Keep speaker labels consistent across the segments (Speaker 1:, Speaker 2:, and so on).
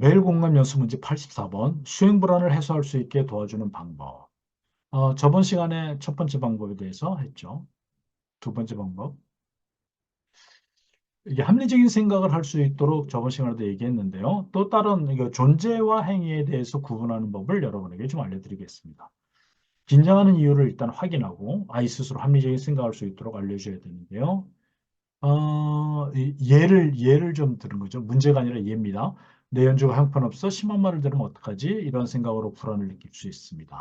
Speaker 1: 매일 공감 연습 문제 84번 수행 불안을 해소할 수 있게 도와주는 방법. 어, 저번 시간에 첫 번째 방법에 대해서 했죠. 두 번째 방법. 이게 합리적인 생각을 할 수 있도록 저번 시간에도 얘기했는데요. 또 다른 존재와 행위에 대해서 구분하는 법을 여러분에게 좀 알려드리겠습니다. 긴장하는 이유를 일단 확인하고 아이 스스로 합리적인 생각할 수 있도록 알려줘야 되는데요. 어, 이- 예를 예를 좀 들은 거죠. 문제가 아니라 예입니다. 내 연주가 형편없어 심한 말을 들으면 어떡하지? 이런 생각으로 불안을 느낄 수 있습니다.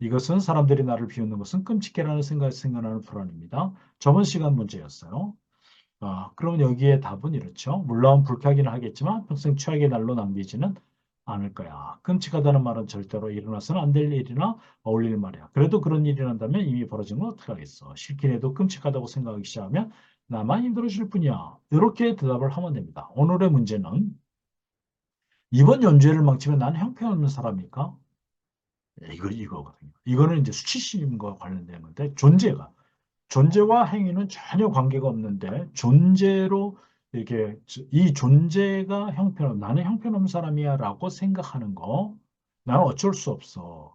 Speaker 1: 이것은 사람들이 나를 비웃는 것은 끔찍해라는 생각이 생겨나는 불안입니다. 저번 시간 문제였어요. 아, 그럼 여기에 답은 이렇죠. 물론 불쾌하기는 하겠지만 평생 최악의 날로 남기지는 않을 거야. 끔찍하다는 말은 절대로 일어나서는 안 될 일이나 어울릴 말이야. 그래도 그런 일이 난다면 이미 벌어진 건 어떡하겠어. 싫긴 해도 끔찍하다고 생각하기 시작하면 나만 힘들어질 뿐이야. 이렇게 대답을 하면 됩니다. 오늘의 문제는 이번 연주회를 망치면 나는 형편없는 사람입니까? 네, 이거 이거거든요. 이거는 이제 수치심과 관련된 건데 존재가 존재와 행위는 전혀 관계가 없는데 존재로 이렇게 이 존재가 형편없 나는 형편없는 사람이야 라고 생각하는 거 나는 어쩔 수 없어.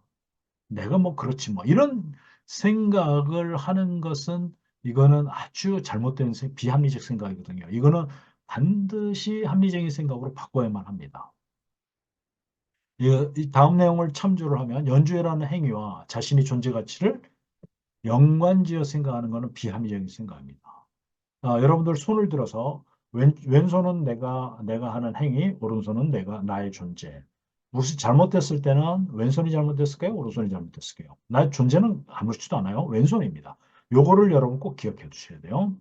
Speaker 1: 내가 뭐 그렇지 뭐 이런 생각을 하는 것은 이거는 아주 잘못된 생- 비합리적 생각이거든요. 이거는 반드시 합리적인 생각으로 바꿔야만 합니다. 이- 이 다음 내용을 참조를 하면 연주회라는 행위와 자신의 존재 가치를 연관지어 생각하는 것은 비합리적인 생각입니다. 아, 여러분들 손을 들어서 왼, 왼손은 내가 내가 하는 행위, 오른손은 내가 나의 존재. 무슨 잘못됐을 때는 왼손이 잘못됐을까요? 오른손이 잘못됐을까요? 나의 존재는 아무렇지도 않아요. 왼손입니다. 요거를 여러분 꼭 기억해 두셔야 돼요.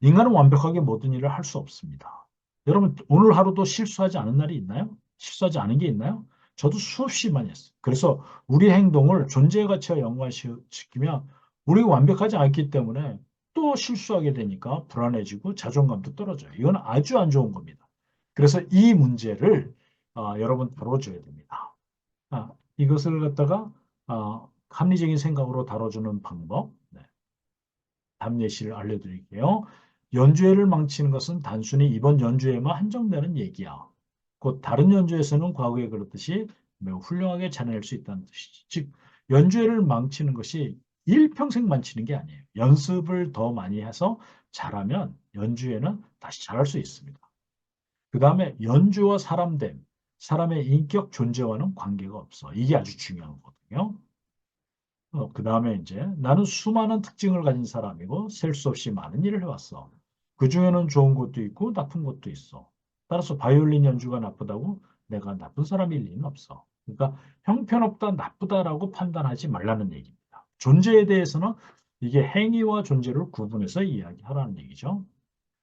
Speaker 1: 인간은 완벽하게 모든 일을 할 수 없습니다. 여러분 오늘 하루도 실수하지 않은 날이 있나요? 실수하지 않은 게 있나요? 저도 수없이 많이 했어요. 그래서 우리 행동을 존재 가치와 연관시키면 우리가 완벽하지 않기 때문에 또 실수하게 되니까 불안해지고 자존감도 떨어져요. 이건 아주 안 좋은 겁니다. 그래서 이 문제를 아, 여러분 다뤄줘야 됩니다. 아, 이것을 갖다가 아, 합리적인 생각으로 다뤄주는 방법, 네. 답 예시를 알려드릴게요. 연주회를 망치는 것은 단순히 이번 연주회만 한정되는 얘기야. 곧 다른 연주에서는 과거에 그렇듯이 매우 훌륭하게 자낼 수 있다는 뜻이지. 즉 연주회를 망치는 것이 일평생 망치는 게 아니에요. 연습을 더 많이 해서 잘하면 연주회는 다시 잘할 수 있습니다. 그 다음에 연주와 사람됨, 사람의 인격 존재와는 관계가 없어. 이게 아주 중요한 거거든요. 그 다음에 이제 나는 수많은 특징을 가진 사람이고 셀 수 없이 많은 일을 해왔어. 그 중에는 좋은 것도 있고 나쁜 것도 있어. 따라서 바이올린 연주가 나쁘다고 내가 나쁜 사람일 리는 없어. 그러니까 형편없다, 나쁘다라고 판단하지 말라는 얘기입니다. 존재에 대해서는 이게 행위와 존재를 구분해서 이야기하라는 얘기죠.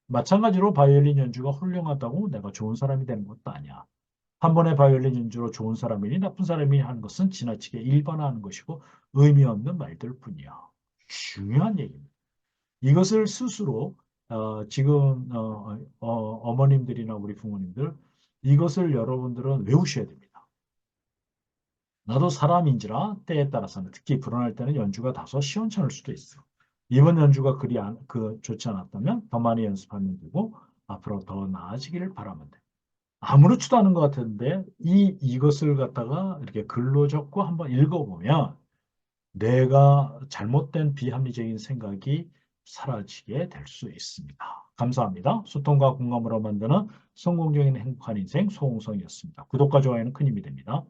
Speaker 1: 마찬가지로 바이올린 연주가 훌륭하다고 내가 좋은 사람이 되는 것도 아니야. 한 번의 바이올린 연주로 좋은 사람이니 나쁜 사람이니 하는 것은 지나치게 일반화하는 것이고 의미 없는 말들 뿐이야. 중요한 얘기입니다. 이것을 스스로 어, 지금 어, 어, 머님들이나 우리 부모님들 이것을 여러분들은 외우셔야 됩니다. 나도 사람인지라 때에 따라서는 특히 불안할 때는 연주가 다소 시원찮을 수도 있어. 이번 연주가 그리 안, 그 좋지 않았다면 더 많이 연습하면 되고 앞으로 더 나아지기를 바라면 돼. 아무렇지도 않은 것 같은데 이 이것을 갖다가 이렇게 글로 적고 한번 읽어보면 내가 잘못된 비합리적인 생각이 사라지게 될 수 있습니다. 감사합니다. 소통과 공감으로 만드는 성공적인 행복한 인생 소홍성이었습니다. 구독과 좋아요는 큰 힘이 됩니다.